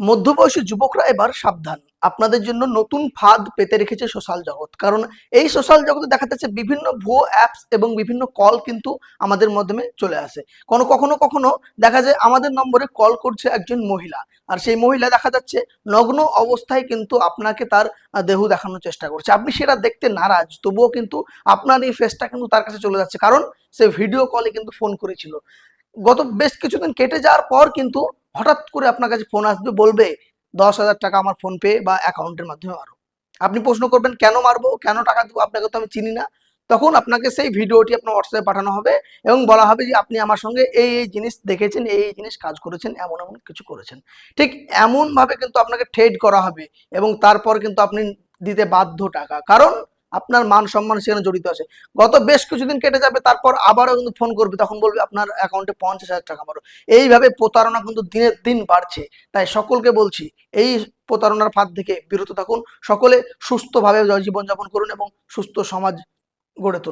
মধ্যবয়সী যুবকরা এবার সাবধান। আপনাদের জন্য নতুন ফাঁদ পেতে রেখেছে সোশ্যাল জগৎ। কারণ এই সোশ্যাল জগতে দেখা যাচ্ছে বিভিন্ন ভুয়ো অ্যাপস এবং বিভিন্ন কল কিন্তু আমাদের মাধ্যমে চলে আসে। কোনো কখনো কখনো দেখা যায় আমাদের নম্বরে কল করছে একজন মহিলা। আর সেই মহিলা দেখা যাচ্ছে নগ্ন অবস্থায় কিন্তু আপনাকে তার দেহ দেখানোর চেষ্টা করছে। আপনি সেটা দেখতে নারাজ, তবুও কিন্তু আপনার এই ফেসটা কিন্তু তার কাছে চলে যাচ্ছে। কারণ সে ভিডিও কলে কিন্তু ফোন করেছিল। গত বেশ কিছুদিন কেটে যাওয়ার পর কিন্তু হঠাৎ করে আপনার কাছে ফোন আসবে, বলবে, দশ হাজার টাকা আমার ফোন পে বা অ্যাকাউন্টের মাধ্যমে মারো। আপনি প্রশ্ন করবেন, কেন মারবো? কেন টাকা দেবো? আপনাকে তো আমি চিনি না। তখন আপনাকে সেই ভিডিওটি আপনার হোয়াটসঅ্যাপে পাঠানো হবে এবং বলা হবে যে, আপনি আমার সঙ্গে এই এই জিনিস দেখেছেন, এই এই জিনিস কাজ করেছেন, এমন এমন কিছু করেছেন। ঠিক এমনভাবে কিন্তু আপনাকে ট্রেড করা হবে এবং তারপর কিন্তু আপনি দিতে বাধ্য টাকা। কারণ আপনার মান সম্মান সেখানে জড়িত আছে। গত বেশ কিছুদিন কেটে যাবে, তারপর আবারও কিন্তু ফোন করবে, তখন বলবে আপনার অ্যাকাউন্টে পঞ্চাশ হাজার টাকা মারো। এইভাবে প্রতারণা কিন্তু দিনের দিন বাড়ছে। তাই সকলকে বলছি, এই প্রতারণার ফাঁদ থেকে বিরত থাকুন। সকলে সুস্থভাবে জীবনযাপন করুন এবং সুস্থ সমাজ গড়ে তুলুন।